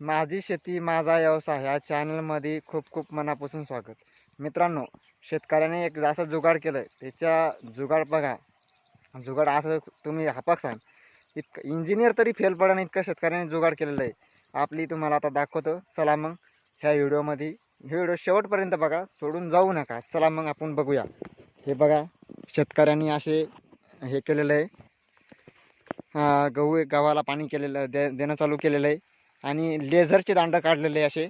माझी शेती माझा व्यवसाय ह्या चॅनलमध्ये खूप खूप मनापासून स्वागत. मित्रांनो शेतकऱ्याने एक असं जुगाड केलं आहे त्याच्या जुगाड बघा. जुगाड असं तुम्ही सांग. इतकं इंजिनियर तरी फेल पडा इतकं शेतकऱ्याने जुगाड केलेलं आहे. आपली तुम्हाला आता दाखवतो. चला मग ह्या व्हिडिओमध्ये हे व्हिडिओ शेवटपर्यंत बघा. सोडून जाऊ नका. चला मग आपण बघूया. हे बघा. शेतकऱ्यांनी असे हे केलेलं आहे. गहू गव्हाला पाणी केलेलं दे देणं चालू केलेलं आहे. आणि लेझरचे दांडं काढलेले असे.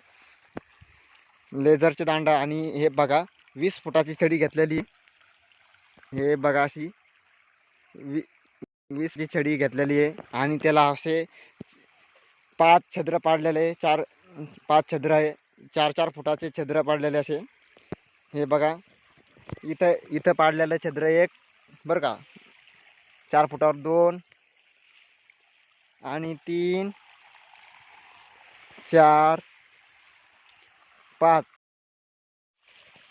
लेझरचे दांडं आणि हे बघा वीस फुटाची छडी घेतलेली. हे बघा अशी वी वीसची छडी घेतलेली आहे. आणि त्याला असे पाच छद्र पाडलेले आहे. चार पाच छद्र आहे. चार चार फुटाचे छद्र पाडलेले असे. हे बघा इथं इथं पाडलेलं छद्र एक बरं का. चार फुटावर दोन आणि तीन चार पाच.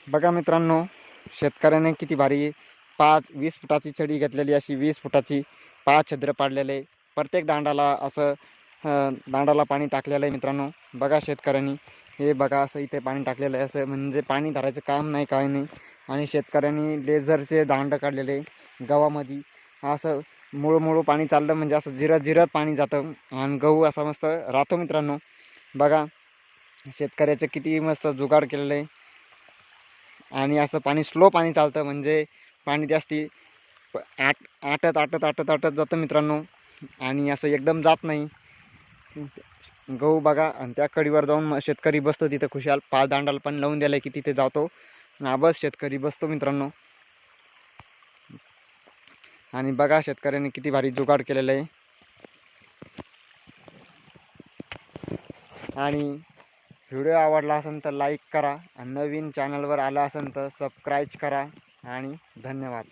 बघा मित्रांनो शेतकऱ्याने किती भारी पाच वीस फुटाची छडी घेतलेली अशी वीस फुटाची पाच छद्र पाडलेले. प्रत्येक दांडाला असं दांडाला पाणी टाकलेलं आहे मित्रांनो. बघा शेतकऱ्यांनी. हे बघा असं इथे पाणी टाकलेलं आहे. असं म्हणजे पाणी धरायचं काम नाही काय नाही. आणि शेतकऱ्यांनी लेझरचे दांड काढलेले गव्हामध्ये. असं मुळू मुळू पाणी चाललं म्हणजे असं जिरत जिरत पाणी जातं. आणि गहू असा मस्त राहतो मित्रांनो. बघा शेतकऱ्याचं किती मस्त जुगाड केलेलं आहे. आणि असं पाणी स्लो पाणी चालतं म्हणजे पाणी जास्ती आट आटत आटत आटत आटत जातं मित्रांनो. आणि असं एकदम जात नाही. गहू बघा आणि त्या कडीवर जाऊन मग शेतकरी बसतो तिथं खुशाल. पाच दांडाला पण लावून द्यायला की तिथे जातो. नाबस शेतकरी बसतो मित्रांनो. आणि बघा शेतकऱ्याने किती भारी जुगाड केलेलं आहे. आणि व्हिडिओ आवडला असेल तर लाईक करा आणि नवीन चॅनलवर आला असेल तर सबस्क्राईब करा आणि धन्यवाद.